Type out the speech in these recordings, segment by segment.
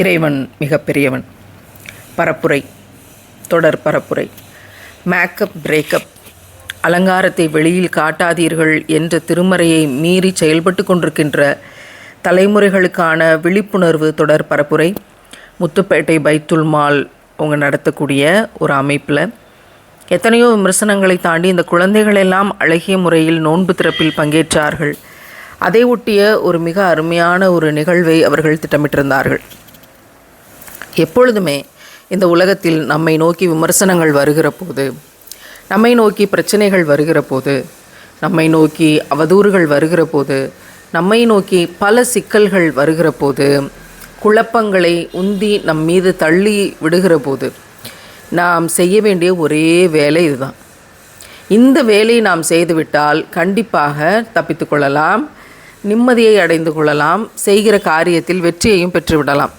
இறைவன் மிகப்பெரியவன். பரப்புரை தொடர் பரப்புரை. Makeup breakup. அலங்காரத்தை வெளியில் காட்டாதீர்கள் என்ற திருமறையை மீறி செயல்பட்டு கொண்டிருக்கின்ற தலைமுறைகளுக்கான விழிப்புணர்வு தொடர் பரப்புரை. முத்துப்பேட்டை பைத்துல் மால் அவங்க நடத்தக்கூடிய ஒரு அமைப்பில். எத்தனையோ விமர்சனங்களை தாண்டி இந்த குழந்தைகள் எல்லாம் அழகிய முறையில் நோன்பு திறப்பில் பங்கேற்றார்கள். அதை ஒட்டிய ஒரு மிக அருமையான ஒரு நிகழ்வை அவர்கள் திட்டமிட்டிருந்தார்கள். எப்பொழுதுமே இந்த உலகத்தில் நம்மை நோக்கி விமர்சனங்கள் வருகிற போது நம்மை நோக்கி பிரச்சனைகள் வருகிற போது நம்மை நோக்கி அவதூறுகள் வருகிற போது நம்மை நோக்கி பல சிக்கல்கள் வருகிற போது குழப்பங்களை உந்தி நம் மீது தள்ளி விடுகிற போது நாம் செய்ய வேண்டிய ஒரே வேலை இதுதான். இந்த வேலையை நாம் செய்துவிட்டால் கண்டிப்பாக தப்பித்து கொள்ளலாம் நிம்மதியை அடைந்து கொள்ளலாம் செய்கிற காரியத்தில் வெற்றியையும் பெற்றுவிடலாம்.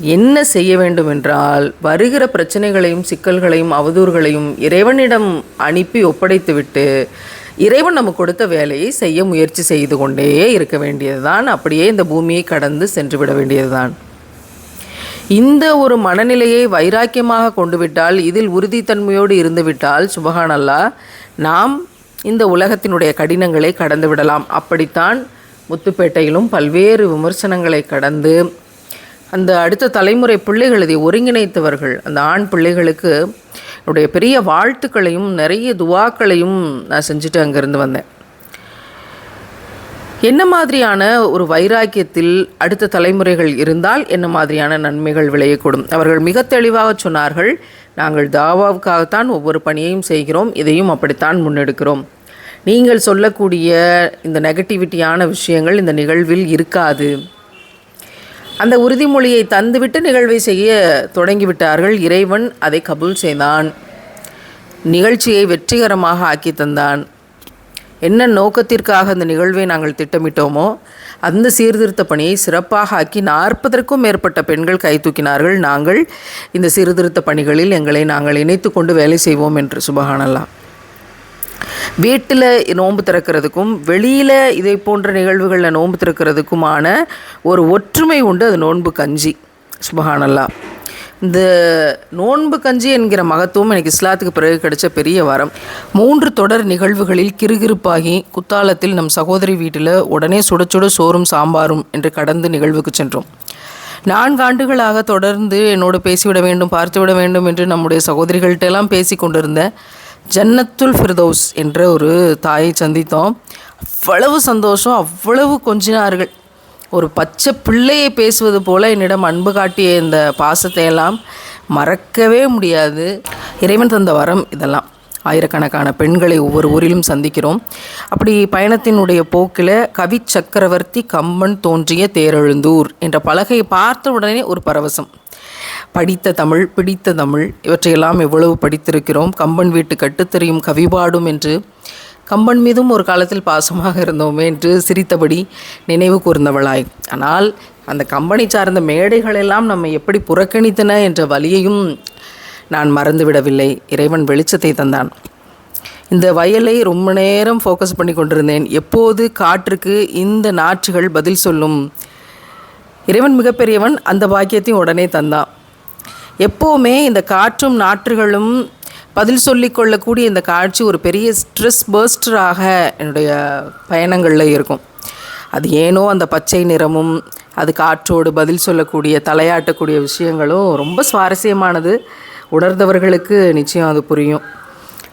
என்ன செய்ய வேண்டும் என்றால் வருகிற பிரச்சனைகளையும் சிக்கல்களையும் அவதூறுகளையும் இறைவனிடம் அனுப்பி ஒப்படைத்துவிட்டு இறைவன் நமக்கு கொடுத்த வேலையை செய்ய முயற்சி செய்து கொண்டே இருக்க வேண்டியதுதான். அப்படியே இந்த பூமியை கடந்து சென்று விட வேண்டியதுதான். இந்த ஒரு மனநிலையை வைராக்கியமாக கொண்டு விட்டால் இதில் உறுதித்தன்மையோடு இருந்துவிட்டால் சுபகானல்லா நாம் இந்த உலகத்தினுடைய கடினங்களை கடந்து விடலாம். அப்படித்தான் முத்துப்பேட்டையிலும் பல்வேறு விமர்சனங்களை கடந்து அந்த அடுத்த தலைமுறை பிள்ளைகள் இதை ஒருங்கிணைத்தவர்கள் அந்த ஆண் பிள்ளைகளுக்கு என்னுடைய பெரிய வாழ்த்துக்களையும் நிறைய துவாக்களையும் நான் செஞ்சுட்டு அங்கேருந்து வந்தேன். என்ன மாதிரியான ஒரு வைராக்கியத்தில் அடுத்த தலைமுறைகள் இருந்தால் என்ன மாதிரியான நன்மைகள் விளையக்கூடும்? அவர்கள் மிக தெளிவாக சொன்னார்கள் நாங்கள் தாவாவுக்காகத்தான் ஒவ்வொரு பணியையும் செய்கிறோம் இதையும் அப்படித்தான் முன்னெடுக்கிறோம். நீங்கள் சொல்லக்கூடிய இந்த நெகட்டிவிட்டியான விஷயங்கள் இந்த நிகழ்வில் இருக்காது. அந்த உறுதிமொழியை தந்துவிட்டு நிகழ்வை செய்ய தொடங்கிவிட்டார்கள். இறைவன் அதை கபூல் செய்தான். நிகழ்ச்சியை வெற்றிகரமாக ஆக்கி தந்தான். என்ன நோக்கத்திற்காக அந்த நிகழ்வை நாங்கள் திட்டமிட்டோமோ அந்த சீர்திருத்த பணியை சிறப்பாக ஆக்கி நாற்பதற்கும் மேற்பட்ட பெண்கள் கை தூக்கினார்கள். நாங்கள் இந்த சீர்திருத்த பணிகளில் எங்களை நாங்கள் இணைத்து கொண்டு வேலை செய்வோம் என்று. சுபகானல்லாம் வீட்டில் நோன்பு திறக்கிறதுக்கும் வெளியில் இதை போன்ற நிகழ்வுகளில் நோன்பு திறக்கிறதுக்குமான ஒரு ஒற்றுமை உண்டு அது நோன்பு கஞ்சி. சுபஹானல்லா. இந்த நோன்பு கஞ்சி என்கிற மகத்துவம் எனக்கு இஸ்லாத்துக்கு பிறகு கிடைச்ச பெரிய வரம். மூன்று தொடர் நிகழ்வுகளில் கிறுகிறுப்பாகி குத்தாலத்தில் நம் சகோதரி வீட்டில் உடனே சுட சுட சோறும் சாம்பாரும் என்று கடந்து நிகழ்வுக்கு சென்றோம். நான்கு ஆண்டுகளாக தொடர்ந்து என்னோடு பேசிவிட வேண்டும் பார்த்துவிட வேண்டும் என்று நம்முடைய சகோதரிகள்கிட்ட எல்லாம் பேசி கொண்டிருந்தேன். ஜன்னத்துல் ஃபிர்தௌஸ் என்ற ஒரு தாயை சந்தித்தோம். அவ்வளவு சந்தோஷம் அவ்வளவு கொஞ்சினார்கள். ஒரு பச்சை பிள்ளையை பேசுவது போல என்னிடம் அன்பு காட்டிய இந்த பாசத்தை எல்லாம் மறக்கவே முடியாது. இறைவன் தந்த வரம் இதெல்லாம். ஆயிரக்கணக்கான பெண்களை ஒவ்வொரு ஊரிலும் சந்திக்கிறோம். அப்படி பயணத்தினுடைய போக்கில் கவி சக்கரவர்த்தி கம்பன் தோன்றிய தேரெழுந்தூர் என்ற பலகையை பார்த்த உடனே ஒரு பரவசம். படித்த தமிழ் பிடித்த தமிழ் இவற்றையெல்லாம் எவ்வளவு படித்திருக்கிறோம் கம்பன் வீட்டு கட்டுத்தெறியும் கவிபாடும் என்று கம்பன் மீதும் ஒரு காலத்தில் பாசமாக இருந்தோமே என்று சிரித்தபடி நினைவு கூர்ந்தவளாய். ஆனால் அந்த கம்பனை சார்ந்த மேடைகளெல்லாம் நம்மை எப்படி புறக்கணித்தன என்ற வழியையும் நான் மறந்துவிடவில்லை. இறைவன் வெளிச்சத்தை தந்தான். இந்த வயலை ரொம்ப நேரம் ஃபோக்கஸ் பண்ணி கொண்டிருந்தேன். எப்போது காற்றுக்கு இந்த நாற்றுகள் பதில் சொல்லும்? இறைவன் மிகப்பெரியவன் அந்த பாக்கியத்தையும் உடனே தந்தான். எப்போவுமே இந்த காற்றும் நாற்றுகளும் பதில் சொல்லி கொள்ளக்கூடிய இந்த காட்சி ஒரு பெரிய ஸ்ட்ரெஸ் பர்ஸ்டராக என்னுடைய பயணங்களில் இருக்கும். அது ஏனோ அந்த பச்சை நிறமும் அது காற்றோடு பதில் சொல்லக்கூடிய தலையாட்டக்கூடிய விஷயங்களும் ரொம்ப சுவாரஸ்யமானது. உணர்ந்தவர்களுக்கு நிச்சயம் அது புரியும்.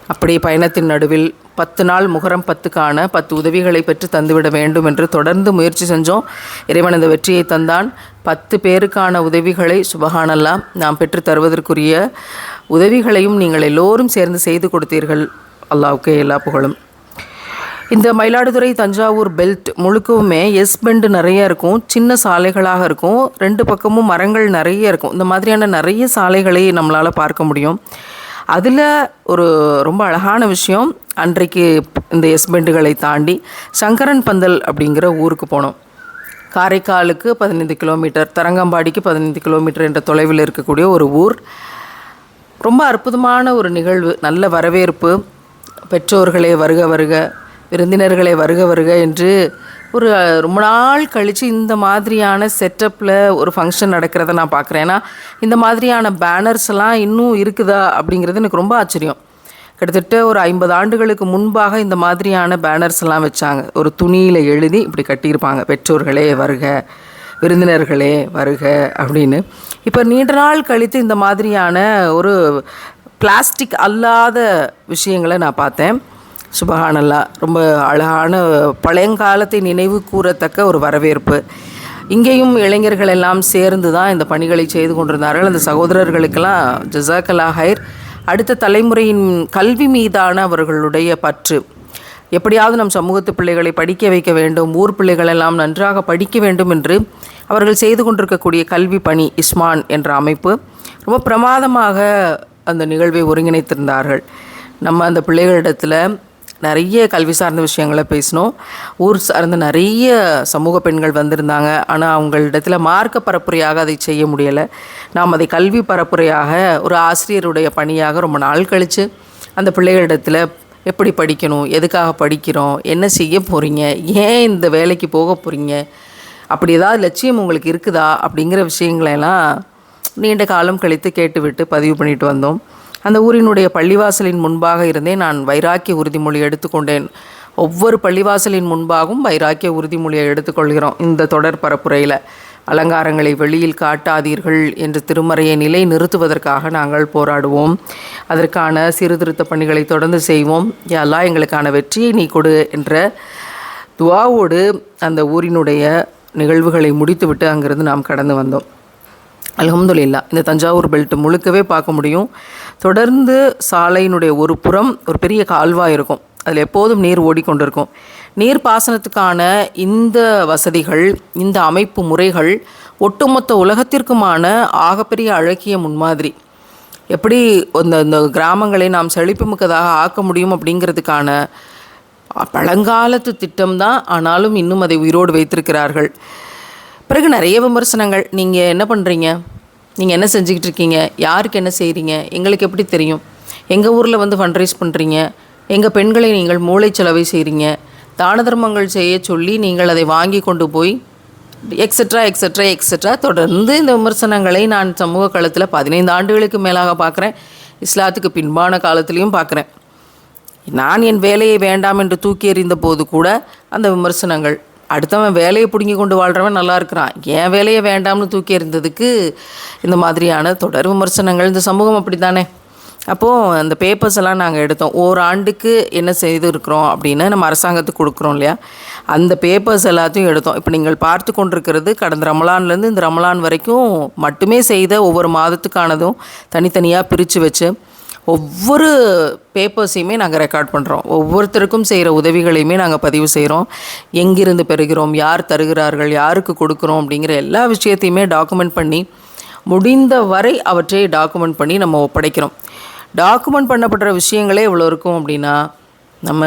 அப்படி பயணத்தின் நடுவில் பத்து நாள் முகரம் பத்துக்கான பத்து உதவிகளை பெற்று தந்துவிட வேண்டும் என்று தொடர்ந்து முயற்சி செஞ்சோம். இறைவன் இந்த வெற்றியை தந்தான். பத்து பேருக்கான உதவிகளை சுபகானல்லா நாம் பெற்று தருவதற்குரிய உதவிகளையும் நீங்கள் எல்லோரும் சேர்ந்து செய்து கொடுத்தீர்கள். அல்லாவுக்கு எல்லா புகழும். இந்த மயிலாடுதுறை தஞ்சாவூர் பெல்ட் முழுக்கவுமே எஸ் பெண்டு நிறைய இருக்கும். சின்ன சாலைகளாக இருக்கும். ரெண்டு பக்கமும் மரங்கள் நிறைய இருக்கும். இந்த மாதிரியான நிறைய சாலைகளை நம்மளால் பார்க்க முடியும். அதில் ஒரு ரொம்ப அழகான விஷயம். அன்றைக்கு இந்த எஸ்பெண்டுகளை தாண்டி சங்கரன் பந்தல் அப்படிங்கிற ஊருக்கு போனோம். காரைக்காலுக்கு பதினைந்து கிலோமீட்டர் தரங்கம்பாடிக்கு பதினைந்து கிலோமீட்டர் என்ற தொலைவில் இருக்கக்கூடிய ஒரு ஊர். ரொம்ப அற்புதமான ஒரு நிகழ்வு நல்ல வரவேற்பு. பெற்றோர்களே வருக வருக விருந்தினர்களே வருக வருக என்று ஒரு ரொம்ப நாள் கழித்து இந்த மாதிரியான செட்டப்பில் ஒரு ஃபங்க்ஷன் நடக்கிறத நான் பார்க்குறேன் ஏன்னா இந்த மாதிரியான பேனர்ஸ் எல்லாம் இன்னும் இருக்குதா அப்படிங்கிறது எனக்கு ரொம்ப ஆச்சரியம். கிட்டத்தட்ட ஒரு ஐம்பது ஆண்டுகளுக்கு முன்பாக இந்த மாதிரியான பேனர்ஸ் எல்லாம் வச்சாங்க. ஒரு துணியில் எழுதி இப்படி கட்டியிருப்பாங்க. பெற்றோர்களே வருக விருந்தினர்களே வருக அப்படின்னு. இப்போ நீண்ட நாள் கழித்து இந்த மாதிரியான ஒரு பிளாஸ்டிக் அல்லாத விஷயங்களை நான் பார்த்தேன். சுபஹானல்லா. ரொம்ப அழகான பழையங்காலத்தை நினைவு கூறத்தக்க ஒரு வரவேற்பு. இங்கேயும் இளைஞர்கள் எல்லாம் சேர்ந்து தான் இந்த பணிகளை செய்து கொண்டிருந்தார்கள். அந்த சகோதரர்களுக்கெல்லாம் ஜசாக்கலா ஹைர். அடுத்த தலைமுறையின் கல்வி மீதான அவர்களுடைய பற்று. எப்படியாவது நம் சமூகத்து பிள்ளைகளை படிக்க வைக்க வேண்டும். ஊர் பிள்ளைகள் எல்லாம் நன்றாக படிக்க வேண்டும் என்று அவர்கள் செய்து கொண்டிருக்கக்கூடிய கல்வி பணி இஸ்மான் என்ற அமைப்பு. ரொம்ப பிரமாதமாக அந்த நிகழ்வை ஒருங்கிணைத்திருந்தார்கள். நம்ம அந்த பிள்ளைகளிடத்தில் நிறைய கல்வி சார்ந்த விஷயங்களை பேசினோம். ஊர் சார்ந்த நிறைய சமூக பெண்கள் வந்திருந்தாங்க. ஆனால் அவங்களிடத்தில் மார்க்க பரப்புரையாக அதை செய்ய முடியலை. நாம் அதை கல்வி பரப்புரையாக ஒரு ஆசிரியருடைய பணியாக ரொம்ப நாள் கழித்து அந்த பிள்ளைகளிடத்தில் எப்படி படிக்கணும் எதுக்காக படிக்கிறோம் என்ன செய்ய போகிறீங்க ஏன் இந்த வேலைக்கு போக போகிறீங்க அப்படி ஏதாவது லட்சியம் உங்களுக்கு இருக்குதா அப்படிங்கிற விஷயங்களெல்லாம் நீண்ட காலம் கழித்து கேட்டுவிட்டு பதிவு பண்ணிட்டு வந்தோம். அந்த ஊரினுடைய பள்ளிவாசலின் முன்பாக இருந்தே நான் வைராக்கிய உறுதிமொழி எடுத்துக்கொண்டேன். ஒவ்வொரு பள்ளிவாசலின் முன்பாகவும் வைராக்கிய உறுதிமொழியை எடுத்துக்கொள்கிறோம் இந்த தொடர் பரப்புரையில். அலங்காரங்களை வெளியில் காட்டாதீர்கள் என்று திருமறையை நிலை நிறுத்துவதற்காக நாங்கள் போராடுவோம். அதற்கான சீர்திருத்த பணிகளை தொடர்ந்து செய்வோம். எல்லாம் எங்களுக்கான வெற்றியை நீ கொடு என்ற துவாவோடு அந்த ஊரினுடைய நிகழ்வுகளை முடித்துவிட்டு அங்கிருந்து நாம் கடந்து வந்தோம். அலமதுல்லா இந்த தஞ்சாவூர் பெல்ட் முழுக்கவே பார்க்க முடியும். தொடர்ந்து சாலையினுடைய ஒரு புறம் ஒரு பெரிய கால்வாய் இருக்கும். அதில் எப்போதும் நீர் ஓடிக்கொண்டிருக்கும். நீர் பாசனத்துக்கான இந்த வசதிகள் இந்த அமைப்பு முறைகள் ஒட்டுமொத்த உலகத்திற்குமான ஆகப்பெரிய அழகிய முன்மாதிரி. எப்படி இந்த இந்த கிராமங்களை நாம் செழிப்புமிக்கதாக ஆக்க முடியும் அப்படிங்கிறதுக்கான பழங்காலத்து திட்டம்தான் ஆனாலும் இன்னும் அதை உயிரோடு வைத்திருக்கிறார்கள். பிறகு நிறைய விமர்சனங்கள். நீங்கள் என்ன பண்ணுறீங்க நீங்கள் என்ன செஞ்சுக்கிட்டு இருக்கீங்க? யாருக்கு என்ன செய்கிறீங்க எங்களுக்கு எப்படி தெரியும்? எங்கள் ஊரில் வந்து ஃபண்ட்ரைஸ் பண்ணுறீங்க எங்கள் பெண்களை நீங்கள் மூளைச்சலவை செய்கிறீங்க தான தர்மங்கள் செய்ய சொல்லி நீங்கள் அதை வாங்கி கொண்டு போய் எக்ஸட்ரா எக்ஸட்ரா எக்ஸட்ரா தொடர்ந்து இந்த விமர்சனங்களை நான் சமூக காலத்தில் பதினைந்து ஆண்டுகளுக்கு மேலாக பார்க்குறேன் இஸ்லாத்துக்கு பின்பான காலத்துலேயும் பார்க்குறேன் நான் என் வேலையை வேண்டாம் என்று தூக்கி எறிந்த போது கூட அந்த விமர்சனங்கள் அடுத்தவன் வேலையை பிடுங்கி கொண்டு வாழ்கிறவன் நல்லா இருக்கிறான். என் வேலையை வேண்டாம்னு தூக்கி இருந்ததுக்கு இந்த மாதிரியான தொடர் விமர்சனங்கள் இந்த சமூகம் அப்படி தானே அப்போது அந்த பேப்பர்ஸ் எல்லாம் நாங்கள் எடுத்தோம். ஓராண்டுக்கு என்ன செய்து இருக்கிறோம் அப்படின்னு நம்ம அரசாங்கத்துக்கு கொடுக்குறோம் இல்லையா? அந்த பேப்பர்ஸ் எல்லாத்தையும் எடுத்தோம். இப்போ நீங்கள் பார்த்து கொண்டிருக்கிறது கடந்த ரமலான்லேருந்து இந்த ரமலான் வரைக்கும் மட்டுமே செய்த ஒவ்வொரு மாதத்துக்கானதும் தனித்தனியாக பிரித்து வச்சு ஒவ்வொரு பேப்பர்ஸையுமே நாங்கள் ரெக்கார்ட் பண்ணுறோம் ஒவ்வொருத்தருக்கும் செய்கிற உதவிகளையுமே நாங்கள் பதிவு செய்கிறோம் எங்கிருந்து பெறுகிறோம் யார் தருகிறார்கள் யாருக்கு கொடுக்குறோம் அப்படிங்கிற எல்லா விஷயத்தையுமே டாக்குமெண்ட் பண்ணி முடிந்த வரை அவற்றை டாக்குமெண்ட் பண்ணி நம்ம ஒப்படைக்கிறோம். டாக்குமெண்ட் பண்ணப்படுற விஷயங்களே இவ்வளோ இருக்கும் அப்படின்னா நம்ம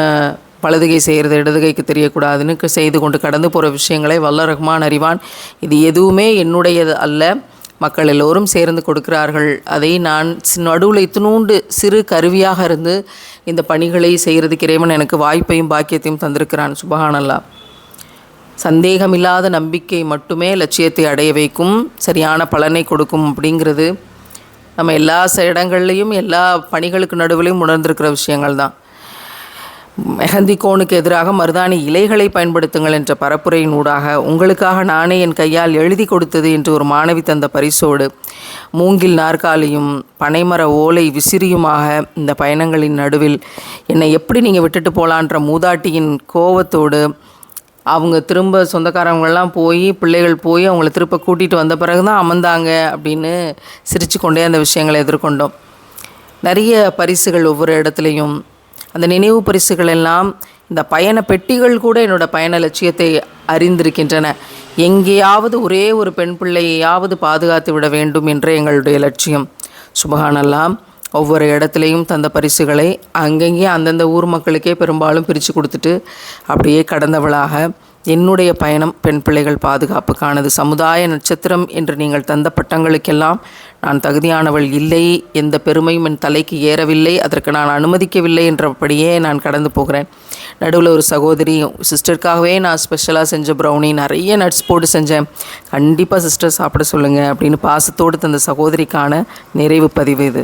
வலதுகை செய்கிறது இடதுகைக்கு தெரியக்கூடாதுன்னு செய்து கொண்டு கடந்து போகிற விஷயங்களை வல்ல ரஹ்மான் அறிவான். இது எதுவுமே என்னுடையது அல்ல. மக்கள் எல்லோரும் சேர்ந்து கொடுக்கிறார்கள். அதை நான் நடுவில் இத்தினூண்டு சிறு கருவியாக இருந்து இந்த பணிகளை செய்கிறதுக்கு இறைவன் எனக்கு வாய்ப்பையும் பாக்கியத்தையும் தந்திருக்கிறான். சுபஹானல்லா. சந்தேகமில்லாத நம்பிக்கை மட்டுமே லட்சியத்தை அடைய வைக்கும் சரியான பலனை கொடுக்கும் அப்படிங்கிறது நம்ம எல்லா ச- இடங்கள்லையும் எல்லா பணிகளுக்கு நடுவிலையும் உணர்ந்திருக்கிற விஷயங்கள் தான் மெஹந்தி கோனுக்கு எதிராக மருதாணி இலைகளை பயன்படுத்துங்கள் என்ற பரப்புரையின் ஊடாக உங்களுக்காக நானே என் கையால் எழுதி கொடுத்தது என்று ஒரு மாணவி தந்த பரிசோடு. மூங்கில் நாற்காலியும் பனைமர ஓலை விசிறியுமாக இந்த பயணங்களின் நடுவில் என்னை எப்படி நீங்கள் விட்டுட்டு போகலான்ற மூதாட்டியின் கோவத்தோடு அவங்க திரும்ப சொந்தக்காரவங்களாம் போய் பிள்ளைகள் போய் அவங்கள திரும்ப கூட்டிகிட்டு வந்த பிறகு தான் அமர்ந்தாங்க அப்படின்னு சிரிச்சு கொண்டே அந்த விஷயங்களை எதிர்கொண்டோம். நிறைய பரிசுகள் ஒவ்வொரு இடத்துலையும் அந்த நினைவு பரிசுகள் எல்லாம் இந்த பயண பெட்டிகள் கூட என்னோட பயண லட்சியத்தை அறிந்திருக்கின்றன. எங்கேயாவது ஒரே ஒரு பெண் பிள்ளையாவது பாதுகாத்து விட வேண்டும் என்ற எங்களுடைய லட்சியம். சுபகானெல்லாம் ஒவ்வொரு இடத்துலையும் தந்த பரிசுகளை அங்கங்கே அந்தந்த ஊர் மக்களுக்கே பெரும்பாலும் பிரித்து கொடுத்துட்டு அப்படியே கடந்தவளாக என்னுடைய பயணம் பெண் பிள்ளைகள் பாதுகாப்புக்கானது. சமுதாய நட்சத்திரம் என்று நீங்கள் தந்த பட்டங்களுக்கெல்லாம் நான் தகுதியானவள் இல்லை எந்த பெருமையும் என் தலைக்கு ஏறவில்லை அதற்கு நான் அனுமதிக்கவில்லை என்றபடியே நான் கடந்து போகிறேன். நடுவில் ஒரு சகோதரி சிஸ்டருக்காகவே நான் ஸ்பெஷலாக செஞ்ச ப்ரௌனி நிறைய நட்ஸ் போட்டு செஞ்சேன். கண்டிப்பாக சிஸ்டர் சாப்பிட சொல்லுங்கள் அப்படின்னு பாசத்தோடு தந்த சகோதரிக்கான நிறைவு பதிவு இது.